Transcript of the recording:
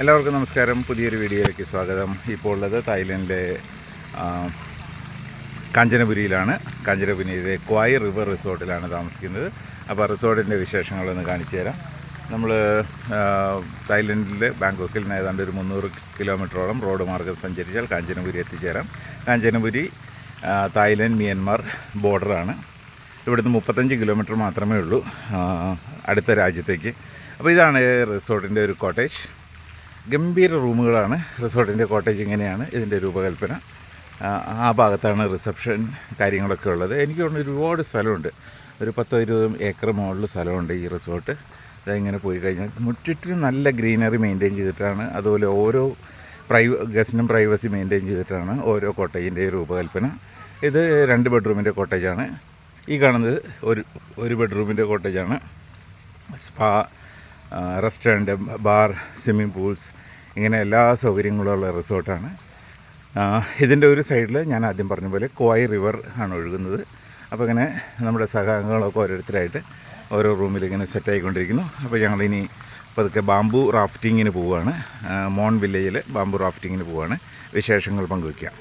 എല്ലാവർക്കും നമസ്കാരം. പുതിയൊരു വീഡിയോയിലേക്ക് സ്വാഗതം. ഇപ്പോൾ ഉള്ളത് തായ്ലൻഡിലെ കാഞ്ചനപുരിയിലാണ്. കാഞ്ചനപുരിയിലെ ക്വായ് റിവർ റിസോർട്ടിലാണ് താമസിക്കുന്നത്. അപ്പോൾ റിസോർട്ടിന്റെ വിശേഷങ്ങളൊന്ന് കാണിച്ചു തരാം. നമ്മൾ തായ്ലൻഡിലെ ബാങ്കോക്കിൽ നിന്ന് ഏതാണ്ട് ഒരു മുന്നൂറ് കിലോമീറ്ററോളം റോഡ് മാർഗം സഞ്ചരിച്ചാൽ കാഞ്ചനപുരി എത്തിച്ചേരാം. കാഞ്ചനപുരി തായ്ലൻഡ് മിയന്മാർ ബോർഡറാണ്. ഇവിടുന്ന് മുപ്പത്തഞ്ച് കിലോമീറ്റർ മാത്രമേ ഉള്ളൂ അടുത്ത രാജ്യത്തേക്ക്. അപ്പോൾ ഇതാണ് റിസോർട്ടിന്റെ ഒരു കോട്ടേജ്. ഗംഭീര റൂമുകളാണ്. റിസോർട്ടിന്റെ കോട്ടേജ് ഇങ്ങനെയാണ്. ഇതിന്റെ രൂപകൽപ്പന. ആ, ഭാഗത്താണ് റിസപ്ഷൻ കാര്യങ്ങളൊക്കെ ഉള്ളത്. എനിക്ക് തോന്നുന്നു ഒരുപാട് സ്ഥലമുണ്ട്. ഒരു പത്തോ ഇരുപതും ഏക്കർ മുകളിൽ സ്ഥലമുണ്ട് ഈ റിസോർട്ട് ഇങ്ങനെ പോയി കഴിഞ്ഞാൽ മുറ്റിട്ടും നല്ല ഗ്രീനറി മെയിന്റെയിൻ ചെയ്തിട്ടാണ്. അതുപോലെ ഓരോ പ്രൈവ ഗസ്റ്റിനും പ്രൈവസി മെയിന്റെയിൻ ചെയ്തിട്ടാണ് ഓരോ കോട്ടേജിന്റെ രൂപകൽപ്പന. ഇത് രണ്ട് ബെഡ്റൂമിന്റെ കോട്ടേജാണ് ഈ കാണുന്നത് ഒരു ഒരു ബെഡ്റൂമിന്റെ കോട്ടേജാണ് spa restaurant bar swimming pools ഇങ്ങനെ എല്ലാ സൗകര്യങ്ങളുള്ള റിസോർട്ടാണ്. ഇതിന്റെ ഒരു സൈഡിൽ ഞാൻ ആദ്യം പറഞ്ഞ പോലെ കോയ് റിവർ ആണ് ഒഴുകുന്നത്. അപ്പോൾ ഇങ്ങനെ നമ്മുടെ സഹാംഗങ്ങളൊക്കെ ഓരോരുത്തരായിട്ട് ഓരോ റൂമിൽ ഇങ്ങനെ സെറ്റ് ആയിക്കൊണ്ടിരിക്കുന്നു. അപ്പോൾ ഞങ്ങളിനി പതുക്കെ ബാംബു റാഫ്റ്റിങ്ങിന് പോവുകയാണ് മോൺ വില്ലേജിൽ ബാംബു റാഫ്റ്റിങ്ങിന് പോവുകയാണ് വിശേഷങ്ങൾ പങ്കുവയ്ക്കാം.